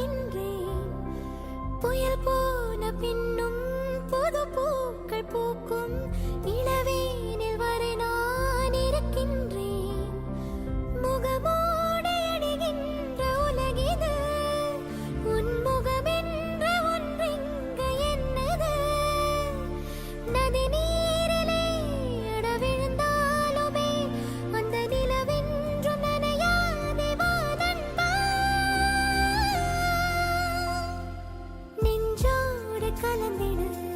இருக்கின்றேன் கலந்திடு.